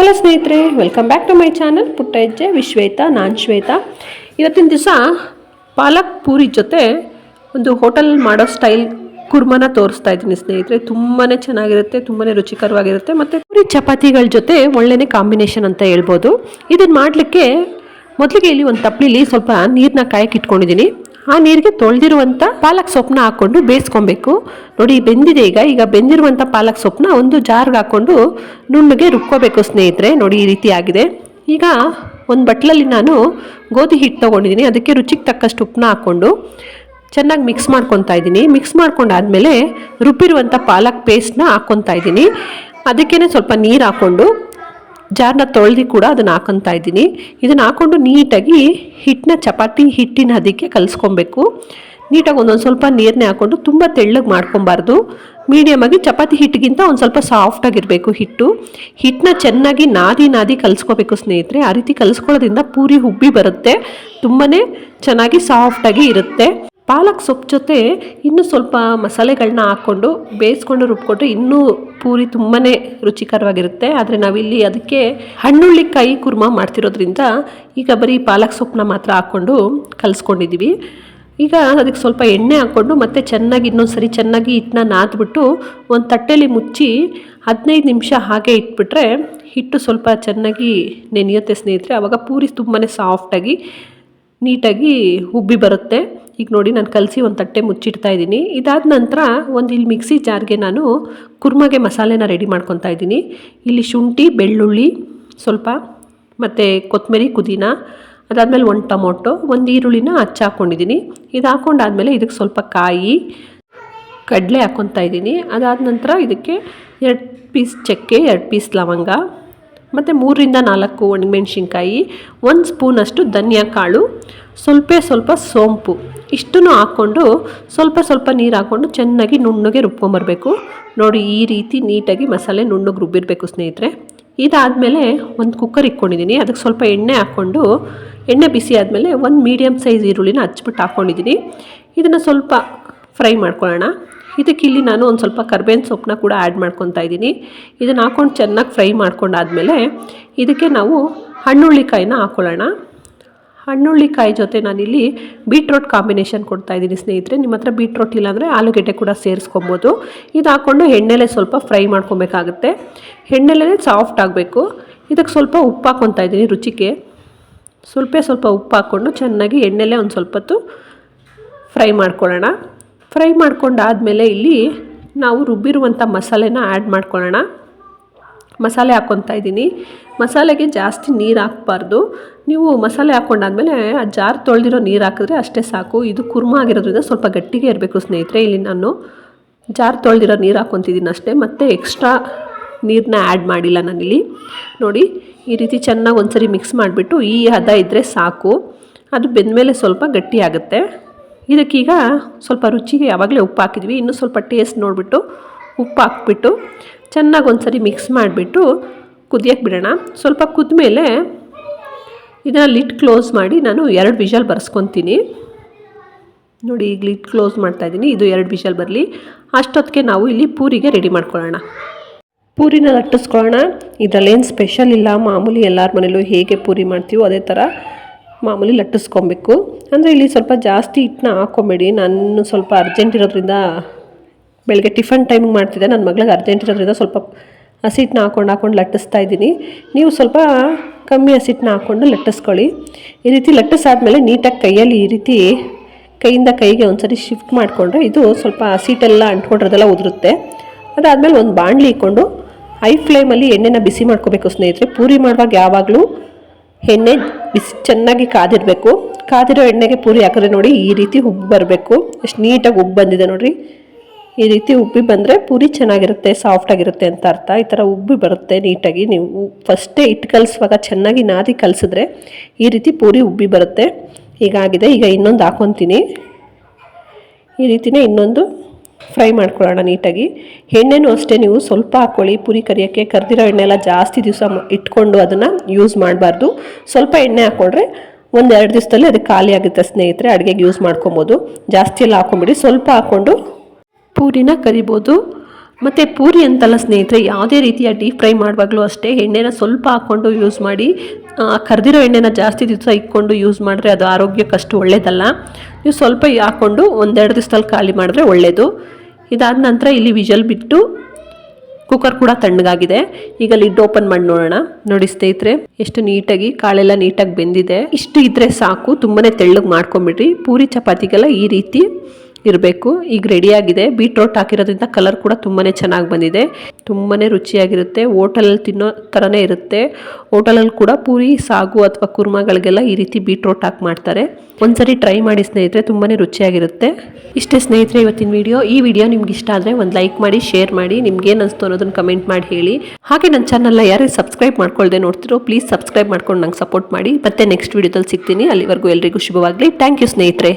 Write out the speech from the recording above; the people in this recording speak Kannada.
ಹಲೋ ಸ್ನೇಹಿತರೆ welcome back to my channel Putta Hejje ವಿಶ್ವೇತ, ನಾನ್ ಶ್ವೇತ. ಇವತ್ತಿನ ದಿವಸ ಪಾಲಕ್ ಪೂರಿ ಜೊತೆ ಒಂದು ಹೋಟೆಲ್ ಮಾಡೋ ಸ್ಟೈಲ್ ಕುರ್ಮನ ತೋರಿಸ್ತಾ ಇದ್ದೀನಿ ಸ್ನೇಹಿತರೆ. ತುಂಬಾ ಚೆನ್ನಾಗಿರುತ್ತೆ ತುಂಬಾ ರುಚಿಕರವಾಗಿರುತ್ತೆ ಮತ್ತು ಪೂರಿ ಚಪಾತಿಗಳ ಜೊತೆ ಒಳ್ಳೆಯ ಕಾಂಬಿನೇಷನ್ ಅಂತ ಹೇಳ್ಬೋದು. ಇದನ್ನು ಮಾಡಲಿಕ್ಕೆ ಮೊದಲಿಗೆ ಇಲ್ಲಿ ಒಂದು ತಪ್ಪಲಿಲಿ ಸ್ವಲ್ಪ ನೀರನ್ನ ಕಾಯಕ್ಕೆ ಇಟ್ಕೊಂಡಿದ್ದೀನಿ. ಆ ನೀರಿಗೆ ತೊಳೆದಿರುವಂಥ ಪಾಲಕ್ ಸೊಪ್ಪನ್ನ ಹಾಕ್ಕೊಂಡು ಬೇಯಿಸ್ಕೊಬೇಕು. ನೋಡಿ ಬೆಂದಿದೆ ಈಗ. ಈಗ ಬೆಂದಿರುವಂಥ ಪಾಲಕ್ ಸೊಪ್ಪನ್ನ ಒಂದು ಜಾರ್ಗೆ ಹಾಕ್ಕೊಂಡು ನುಣ್ಣಗೆ ರುಬ್ಕೋಬೇಕು ಸ್ನೇಹಿತರೆ. ನೋಡಿ, ಈ ರೀತಿ ಆಗಿದೆ. ಈಗ ಒಂದು ಬಟ್ಲಲ್ಲಿ ನಾನು ಗೋಧಿ ಹಿಟ್ಟು ತೊಗೊಂಡಿದ್ದೀನಿ. ಅದಕ್ಕೆ ರುಚಿಗೆ ತಕ್ಕಷ್ಟು ಉಪ್ಪನ್ನ ಹಾಕ್ಕೊಂಡು ಚೆನ್ನಾಗಿ ಮಿಕ್ಸ್ ಮಾಡ್ಕೊತಾ ಇದ್ದೀನಿ. ಮಿಕ್ಸ್ ಮಾಡ್ಕೊಂಡಾದಮೇಲೆ ರುಬ್ಬಿರುವಂಥ ಪಾಲಕ್ ಪೇಸ್ಟ್ನ ಹಾಕ್ಕೊತಾ ಇದ್ದೀನಿ. ಅದಕ್ಕೇ ಸ್ವಲ್ಪ ನೀರು ಹಾಕ್ಕೊಂಡು ಜಾರ್ನ ತೊಳೆದು ಕೂಡ ಅದನ್ನು ಹಾಕೊತಾ ಇದ್ದೀನಿ. ಇದನ್ನು ಹಾಕ್ಕೊಂಡು ನೀಟಾಗಿ ಹಿಟ್ಟನ್ನ ಚಪಾತಿ, ಹಿಟ್ಟಿನ ಅದಕ್ಕೆ ಕಲಿಸ್ಕೊಬೇಕು. ನೀಟಾಗಿ ಒಂದೊಂದು ಸ್ವಲ್ಪ ನೀರನ್ನೇ ಹಾಕ್ಕೊಂಡು ತುಂಬ ತೆಳ್ಳಗೆ ಮಾಡ್ಕೊಬಾರ್ದು. ಮೀಡಿಯಮಾಗಿ ಚಪಾತಿ ಹಿಟ್ಟಿಗಿಂತ ಒಂದು ಸ್ವಲ್ಪ ಸಾಫ್ಟಾಗಿರಬೇಕು ಹಿಟ್ಟು. ಹಿಟ್ಟನ್ನ ಚೆನ್ನಾಗಿ ನಾದಿ ನಾದಿ ಕಲಿಸ್ಕೋಬೇಕು ಸ್ನೇಹಿತರೆ. ಆ ರೀತಿ ಕಲಿಸ್ಕೊಳ್ಳೋದ್ರಿಂದ ಪೂರಿ ಉಬ್ಬಿ ಬರುತ್ತೆ. ತುಂಬಾ ಚೆನ್ನಾಗಿ ಸಾಫ್ಟಾಗಿ ಇರುತ್ತೆ. ಪಾಲಕ್ ಸೊಪ್ಪು ಜೊತೆ ಇನ್ನೂ ಸ್ವಲ್ಪ ಮಸಾಲೆಗಳನ್ನ ಹಾಕ್ಕೊಂಡು ಬೇಯಿಸ್ಕೊಂಡು ರುಬ್ಕೊಟ್ಟು ಇನ್ನೂ ಪೂರಿ ತುಂಬಾ ರುಚಿಕರವಾಗಿರುತ್ತೆ. ಆದರೆ ನಾವಿಲ್ಲಿ ಅದಕ್ಕೆ ಹಣ್ಣುಳ್ಳಿಕಾಯಿ ಕುರ್ಮ ಮಾಡ್ತಿರೋದ್ರಿಂದ ಈಗ ಬರೀ ಪಾಲಕ್ ಸೊಪ್ಪನ್ನ ಮಾತ್ರ ಹಾಕ್ಕೊಂಡು ಕಲಿಸ್ಕೊಂಡಿದ್ದೀವಿ ಈಗ ಅದಕ್ಕೆ ಸ್ವಲ್ಪ ಎಣ್ಣೆ ಹಾಕ್ಕೊಂಡು ಮತ್ತೆ ಚೆನ್ನಾಗಿ ಇನ್ನೊಂದು ಸರಿ ಚೆನ್ನಾಗಿ ಹಿಟ್ಟನ್ನ ನಾದ್ಬಿಟ್ಟು ಒಂದು ತಟ್ಟೆಲಿ ಮುಚ್ಚಿ ಹದಿನೈದು ನಿಮಿಷ ಹಾಗೆ ಇಟ್ಬಿಟ್ರೆ ಹಿಟ್ಟು ಸ್ವಲ್ಪ ಚೆನ್ನಾಗಿ ನೆನೆಯುತ್ತೆ ಸ್ನೇಹಿತರೆ. ಆವಾಗ ಪೂರಿ ತುಂಬಾ ಸಾಫ್ಟಾಗಿ ನೀಟಾಗಿ ಉಬ್ಬಿ ಬರುತ್ತೆ. ಈಗ ನೋಡಿ ನಾನು ಕಲಸಿ ಒಂದು ತಟ್ಟೆ ಮುಚ್ಚಿಡ್ತಾ ಇದ್ದೀನಿ. ಇದಾದ ನಂತರ ಒಂದು ಇಲ್ಲಿ ಮಿಕ್ಸಿ ಜಾರ್ಗೆ ನಾನು ಕುರ್ಮಗೆ ಮಸಾಲೆನ ರೆಡಿ ಮಾಡ್ಕೊತಾ ಇದ್ದೀನಿ. ಇಲ್ಲಿ ಶುಂಠಿ, ಬೆಳ್ಳುಳ್ಳಿ, ಸ್ವಲ್ಪ ಮತ್ತು ಕೊತ್ತಂಬರಿ, ಪುದೀನ, ಅದಾದಮೇಲೆ ಒಂದು ಟೊಮೊಟೊ, ಒಂದು ಈರುಳ್ಳಿನ ಹಚ್ಚಿ ಹಾಕ್ಕೊಂಡಿದ್ದೀನಿ ಇದು ಹಾಕ್ಕೊಂಡಾದಮೇಲೆ ಇದಕ್ಕೆ ಸ್ವಲ್ಪ ಕಾಯಿ, ಕಡಲೆ ಹಾಕ್ಕೊತಾ ಇದ್ದೀನಿ. ಅದಾದ ನಂತರ ಇದಕ್ಕೆ ಎರಡು ಪೀಸ್ ಚಕ್ಕೆ, ಎರಡು ಪೀಸ್ ಲವಂಗ ಮತ್ತು ಮೂರರಿಂದ ನಾಲ್ಕು ಒಣಮೆಣ್ಸಿನ್ಕಾಯಿ, ಒಂದು ಸ್ಪೂನಷ್ಟು ಧನಿಯಾ ಕಾಳು, ಸ್ವಲ್ಪ ಸ್ವಲ್ಪ ಸೋಂಪು. ಇಷ್ಟನ್ನು ಹಾಕ್ಕೊಂಡು ಸ್ವಲ್ಪ ಸ್ವಲ್ಪ ನೀರು ಹಾಕ್ಕೊಂಡು ಚೆನ್ನಾಗಿ ನುಣ್ಣಗೆ ರುಬ್ಕೊಂಬರ್ಬೇಕು. ನೋಡಿ, ಈ ರೀತಿ ನೀಟಾಗಿ ಮಸಾಲೆ ನುಣ್ಣಗೆ ರುಬ್ಬಿರಬೇಕು ಸ್ನೇಹಿತರೆ. ಇದಾದಮೇಲೆ ಒಂದು ಕುಕ್ಕರ್ ಇಟ್ಕೊಂಡಿದ್ದೀನಿ ಅದಕ್ಕೆ ಸ್ವಲ್ಪ ಎಣ್ಣೆ ಹಾಕ್ಕೊಂಡು, ಎಣ್ಣೆ ಬಿಸಿ ಆದಮೇಲೆ ಒಂದು ಮೀಡಿಯಮ್ ಸೈಜ್ ಈರುಳ್ಳಿನ ಹಚ್ಬಿಟ್ಟು ಹಾಕ್ಕೊಂಡಿದ್ದೀನಿ ಇದನ್ನು ಸ್ವಲ್ಪ ಫ್ರೈ ಮಾಡ್ಕೊಳ್ಳೋಣ. ಇದಕ್ಕೆ ಇಲ್ಲಿ ನಾನು ಒಂದು ಸ್ವಲ್ಪ ಕರ್ಬೇವಿನ ಸೊಪ್ಪನ್ನ ಕೂಡ ಆ್ಯಡ್ ಮಾಡ್ಕೊತಾ ಇದ್ದೀನಿ. ಇದನ್ನು ಹಾಕ್ಕೊಂಡು ಚೆನ್ನಾಗಿ ಫ್ರೈ ಮಾಡ್ಕೊಂಡಾದ್ಮೇಲೆ ಇದಕ್ಕೆ ನಾವು ಹಣ್ಣುಳ್ಳಿಕಾಯಿನ ಹಾಕ್ಕೊಳ್ಳೋಣ ಹಣ್ಣುಳ್ಳಿಕಾಯಿ ಜೊತೆ ನಾನಿಲ್ಲಿ ಬೀಟ್ರೋಟ್ ಕಾಂಬಿನೇಷನ್ ಕೊಡ್ತಾ ಇದ್ದೀನಿ ಸ್ನೇಹಿತರೆ. ನಿಮ್ಮ ಹತ್ರ ಬೀಟ್ರೋಟ್ ಇಲ್ಲಾಂದರೆ ಆಲೂಗೆಡ್ಡೆ ಕೂಡ ಸೇರಿಸ್ಕೊಬೋದು. ಇದು ಹಾಕ್ಕೊಂಡು ಎಣ್ಣೆಲೆ ಸ್ವಲ್ಪ ಫ್ರೈ ಮಾಡ್ಕೊಬೇಕಾಗುತ್ತೆ. ಎಣ್ಣೆಲೆ ಸಾಫ್ಟ್ ಆಗಬೇಕು. ಇದಕ್ಕೆ ಸ್ವಲ್ಪ ಉಪ್ಪು ಹಾಕ್ಕೊತಾ ಇದ್ದೀನಿ ರುಚಿಗೆ. ಸ್ವಲ್ಪ ಸ್ವಲ್ಪ ಉಪ್ಪು ಹಾಕ್ಕೊಂಡು ಚೆನ್ನಾಗಿ ಎಣ್ಣೆಲೆ ಒಂದು ಸ್ವಲ್ಪ ಹೊತ್ತು ಫ್ರೈ ಮಾಡ್ಕೊಳ್ಳೋಣ. ಫ್ರೈ ಮಾಡ್ಕೊಂಡಾದಮೇಲೆ ಇಲ್ಲಿ ನಾವು ರುಬ್ಬಿರುವಂಥ ಮಸಾಲೆನ ಆ್ಯಡ್ ಮಾಡ್ಕೊಳ್ಳೋಣ. ಮಸಾಲೆ ಹಾಕ್ಕೊತಾ ಇದ್ದೀನಿ. ಮಸಾಲೆಗೆ ಜಾಸ್ತಿ ನೀರು ಹಾಕ್ಬಾರ್ದು. ನೀವು ಮಸಾಲೆ ಹಾಕ್ಕೊಂಡಾದ್ಮೇಲೆ ಆ ಜಾರ್ ತೊಳೆದಿರೋ ನೀರು ಹಾಕಿದ್ರೆ ಅಷ್ಟೇ ಸಾಕು. ಇದು ಕುರ್ಮ ಆಗಿರೋದ್ರಿಂದ ಸ್ವಲ್ಪ ಗಟ್ಟಿಗೆ ಇರಬೇಕು ಸ್ನೇಹಿತರೆ. ಇಲ್ಲಿ ನಾನು ಜಾರ್ ತೊಳೆದಿರೋ ನೀರು ಹಾಕ್ಕೊತಿದ್ದೀನಿ ಅಷ್ಟೇ. ಮತ್ತು ಎಕ್ಸ್ಟ್ರಾ ನೀರನ್ನ ಆ್ಯಡ್ ಮಾಡಿಲ್ಲ ನಾನಿಲ್ಲಿ. ನೋಡಿ, ಈ ರೀತಿ ಚೆನ್ನಾಗಿ ಒಂದ್ಸರಿ ಮಿಕ್ಸ್ ಮಾಡಿಬಿಟ್ಟು ಈ ಹದ ಇದ್ದರೆ ಸಾಕು. ಅದು ಬೆಂದಮೇಲೆ ಸ್ವಲ್ಪ ಗಟ್ಟಿ ಆಗುತ್ತೆ. ಇದಕ್ಕೀಗ ಸ್ವಲ್ಪ ರುಚಿಗೆ ಯಾವಾಗಲೇ ಉಪ್ಪು ಹಾಕಿದ್ವಿ ಇನ್ನೂ ಸ್ವಲ್ಪ ಟೇಸ್ಟ್ ನೋಡಿಬಿಟ್ಟು ಉಪ್ಪು ಹಾಕ್ಬಿಟ್ಟು ಚೆನ್ನಾಗಿ ಒಂದ್ಸರಿ ಮಿಕ್ಸ್ ಮಾಡಿಬಿಟ್ಟು ಕುದಿಯಕ್ಕೆ ಬಿಡೋಣ. ಸ್ವಲ್ಪ ಕುದ್ಮೇಲೆ ಇದನ್ನು ಲಿಡ್ ಕ್ಲೋಸ್ ಮಾಡಿ ನಾನು ಎರಡು ವಿಷಲ್ ಬರ್ಸ್ಕೊತೀನಿ. ನೋಡಿ ಈಗ ಲಿಡ್ ಕ್ಲೋಸ್ ಮಾಡ್ತಾಯಿದ್ದೀನಿ ಇದು ಎರಡು ವಿಷಲ್ ಬರಲಿ. ಅಷ್ಟೊತ್ತಿಗೆ ನಾವು ಇಲ್ಲಿ ಪೂರಿಗೆ ರೆಡಿ ಮಾಡ್ಕೊಳ್ಳೋಣ. ಪೂರಿನ ಲಟ್ಟಿಸ್ಕೊಳ್ಳೋಣ. ಇದರಲ್ಲೇನು ಸ್ಪೆಷಲ್ ಇಲ್ಲ. ಮಾಮೂಲಿ ಎಲ್ಲರ ಮನೇಲೂ ಹೇಗೆ ಪೂರಿ ಮಾಡ್ತೀವೋ ಅದೇ ಥರ ಮಾಮೂಲಿ ಲಟ್ಟಿಸ್ಕೊಬೇಕು. ಅಂದರೆ ಇಲ್ಲಿ ಸ್ವಲ್ಪ ಜಾಸ್ತಿ ಹಿಟ್ಟನ್ನ ಹಾಕ್ಕೊಬೇಡಿ. ನಾನು ಸ್ವಲ್ಪ ಅರ್ಜೆಂಟ್ ಇರೋದ್ರಿಂದ ಬೆಳಗ್ಗೆ ಟಿಫನ್ ಟೈಮಿಗೆ ಮಾಡ್ತಿದ್ದೆ. ನನ್ನ ಮಗಳಿಗೆ ಅರ್ಜೆಂಟ್ ಇರೋದ್ರಿಂದ ಸ್ವಲ್ಪ ಹಸಿಟ್ಟನ್ನ ಹಾಕ್ಕೊಂಡು ಹಾಕ್ಕೊಂಡು ಲಟ್ಟಿಸ್ತಾ ಇದ್ದೀನಿ. ನೀವು ಸ್ವಲ್ಪ ಕಮ್ಮಿ ಹಸಿಟ್ಟನ್ನ ಹಾಕ್ಕೊಂಡು ಲಟ್ಟಿಸ್ಕೊಳ್ಳಿ. ಈ ರೀತಿ ಲಟ್ಟಿಸಾದ್ಮೇಲೆ ನೀಟಾಗಿ ಕೈಯಲ್ಲಿ ಈ ರೀತಿ ಕೈಯಿಂದ ಕೈಗೆ ಒಂದ್ಸರಿ ಶಿಫ್ಟ್ ಮಾಡಿಕೊಂಡ್ರೆ ಇದು ಸ್ವಲ್ಪ ಹಸಿಟ್ಟೆಲ್ಲ ಅಂಟ್ಕೊಂಡಿರೋದೆಲ್ಲ ಉದುರುತ್ತೆ. ಅದಾದಮೇಲೆ ಒಂದು ಬಾಣಲಿ ಇಕ್ಕೊಂಡು ಹೈ ಫ್ಲೇಮಲ್ಲಿ ಎಣ್ಣೆನ ಬಿಸಿ ಮಾಡ್ಕೋಬೇಕು ಸ್ನೇಹಿತರೆ. ಪೂರಿ ಮಾಡುವಾಗ ಯಾವಾಗಲೂ ಎಣ್ಣೆ ಬಿಸಿ ಚೆನ್ನಾಗಿ ಕಾದಿರಬೇಕು. ಕಾದಿರೋ ಎಣ್ಣೆಗೆ ಪೂರಿ ಹಾಕಿದ್ರೆ ನೋಡಿ ಈ ರೀತಿ ಉಬ್ಬು ಬರಬೇಕು. ಎಷ್ಟು ನೀಟಾಗಿ ಉಬ್ಬು ಬಂದಿದೆ ನೋಡಿರಿ. ಈ ರೀತಿ ಉಬ್ಬಿ ಬಂದರೆ ಪೂರಿ ಚೆನ್ನಾಗಿರುತ್ತೆ ಸಾಫ್ಟಾಗಿರುತ್ತೆ ಅಂತ ಅರ್ಥ. ಈ ಥರ ಉಬ್ಬಿ ಬರುತ್ತೆ ನೀಟಾಗಿ. ನೀವು ಫಸ್ಟೇ ಇಟ್ಟು ಕಲಿಸುವಾಗ ಚೆನ್ನಾಗಿ ನಾದಿ ಕಲಿಸಿದ್ರೆ ಈ ರೀತಿ ಪೂರಿ ಉಬ್ಬಿ ಬರುತ್ತೆ. ಹೀಗಾಗಿದೆ. ಈಗ ಇನ್ನೊಂದು ಹಾಕೊತೀನಿ. ಈ ರೀತಿನೇ ಇನ್ನೊಂದು ಫ್ರೈ ಮಾಡ್ಕೊಳ್ಳೋಣ ನೀಟಾಗಿ. ಎಣ್ಣೆನೂ ಅಷ್ಟೇ ನೀವು ಸ್ವಲ್ಪ ಹಾಕ್ಕೊಳ್ಳಿ. ಪೂರಿ ಕರಿಯೋಕ್ಕೆ ಕರೆದಿರೋ ಎಣ್ಣೆ ಎಲ್ಲ ಜಾಸ್ತಿ ದಿವಸ ಇಟ್ಕೊಂಡು ಅದನ್ನು ಯೂಸ್ ಮಾಡಬಾರ್ದು. ಸ್ವಲ್ಪ ಎಣ್ಣೆ ಹಾಕ್ಕೊಂಡ್ರೆ ಒಂದು ಎರಡು ದಿವಸದಲ್ಲಿ ಅದು ಖಾಲಿ ಆಗುತ್ತೆ ಸ್ನೇಹಿತರೆ. ಅಡುಗೆಗೆ ಯೂಸ್ ಮಾಡ್ಕೊಬೋದು. ಜಾಸ್ತಿ ಎಲ್ಲ ಹಾಕ್ಕೊಂಬಿಡಿ. ಸ್ವಲ್ಪ ಹಾಕ್ಕೊಂಡು ಪೂರಿನ ಕರಿಬೋದು. ಮತ್ತು ಪೂರಿ ಅಂತಲ್ಲ ಸ್ನೇಹಿತರೆ, ಯಾವುದೇ ರೀತಿಯ ಡೀಪ್ ಫ್ರೈ ಮಾಡುವಾಗಲೂ ಅಷ್ಟೇ ಎಣ್ಣೆನ ಸ್ವಲ್ಪ ಹಾಕ್ಕೊಂಡು ಯೂಸ್ ಮಾಡಿ. ಕರೆದಿರೋ ಎಣ್ಣೆನ ಜಾಸ್ತಿ ದಿವಸ ಇಟ್ಕೊಂಡು ಯೂಸ್ ಮಾಡಿದ್ರೆ ಅದು ಆರೋಗ್ಯಕ್ಕಷ್ಟು ಒಳ್ಳೆಯದಲ್ಲ ನೀವು ಸ್ವಲ್ಪ ಹಾಕ್ಕೊಂಡು ಒಂದೆರಡು ದಿವಸದಲ್ಲಿ ಖಾಲಿ ಮಾಡಿದ್ರೆ ಒಳ್ಳೆಯದು ಇದಾದ ನಂತರ ಇಲ್ಲಿ ವಿಜಲ್ ಬಿಟ್ಟು ಕುಕ್ಕರ್ ಕೂಡ ತಣ್ಣಗಾಗಿದೆ. ಈಗ ಲಿಡ್ ಓಪನ್ ಮಾಡಿ ನೋಡೋಣ. ನೋಡಿ ಸ್ನೇಹಿತರೆ, ಎಷ್ಟು ನೀಟಾಗಿ ಕಾಳೆಲ್ಲ ನೀಟಾಗಿ ಬೆಂದಿದೆ. ಇಷ್ಟು ಇದ್ರೆ ಸಾಕು, ತುಂಬನೇ ತೆಳ್ಳಗೆ ಮಾಡ್ಕೊಂಬಿಡ್ರಿ. ಪೂರಿ ಚಪಾತಿಗೆಲ್ಲ ಈ ರೀತಿ ಇರಬೇಕು. ಈಗ ರೆಡಿಯಾಗಿದೆ. ಬೀಟ್ರೋಟ್ ಹಾಕಿರೋದ್ರಿಂದ ಕಲರ್ ಕೂಡ ತುಂಬಾ ಚೆನ್ನಾಗಿ ಬಂದಿದೆ. ತುಂಬಾ ರುಚಿಯಾಗಿರುತ್ತೆ. ಹೋಟೆಲಲ್ಲಿ ತಿನ್ನೋ ಥರನೇ ಇರುತ್ತೆ. ಹೋಟೆಲಲ್ಲಿ ಕೂಡ ಪೂರಿ, ಸಾಗು ಅಥವಾ ಕುರ್ಮಾಗಳಿಗೆಲ್ಲ ಈ ರೀತಿ ಬೀಟ್ರೋಟ್ ಹಾಕಿ ಮಾಡ್ತಾರೆ. ಒಂದ್ಸರಿ ಟ್ರೈ ಮಾಡಿ ಸ್ನೇಹಿತರೆ ತುಂಬಾ ರುಚಿಯಾಗಿರುತ್ತೆ. ಇಷ್ಟೇ ಸ್ನೇಹಿತರೆ, ಇವತ್ತಿನ ವಿಡಿಯೋ. ಈ ವಿಡಿಯೋ ನಿಮ್ಗೆ ಇಷ್ಟ ಆದರೆ ಒಂದು ಲೈಕ್ ಮಾಡಿ, ಶೇರ್ ಮಾಡಿ, ನಿಮ್ಗೆ ಏನು ಅನಿಸ್ತು ಅನ್ನೋದನ್ನು ಕಮೆಂಟ್ ಮಾಡಿ ಹೇಳಿ. ಹಾಗೆ ನನ್ನ ಚಾನಲ್ನ ಯಾರೇ ಸಬ್ಸ್ಕ್ರೈಬ್ ಮಾಡ್ಕೊಳ್ದೆ ನೋಡ್ತಿರೋ, ಪ್ಲೀಸ್ ಸಬ್ಸ್ಕ್ರೈಬ್ ಮಾಡ್ಕೊಂಡು ನಂಗೆ ಸಪೋರ್ಟ್ ಮಾಡಿ. ಮತ್ತೆ ನೆಕ್ಸ್ಟ್ ವಿಡಿಯೋದಲ್ಲಿ ಸಿಗ್ತೀನಿ. ಅಲ್ಲಿವರೆಗೂ ಎಲ್ರಿಗೂ ಶುಭವಾಗಲಿ. ಥ್ಯಾಂಕ್ ಯು ಸ್ನೇಹಿತರೆ.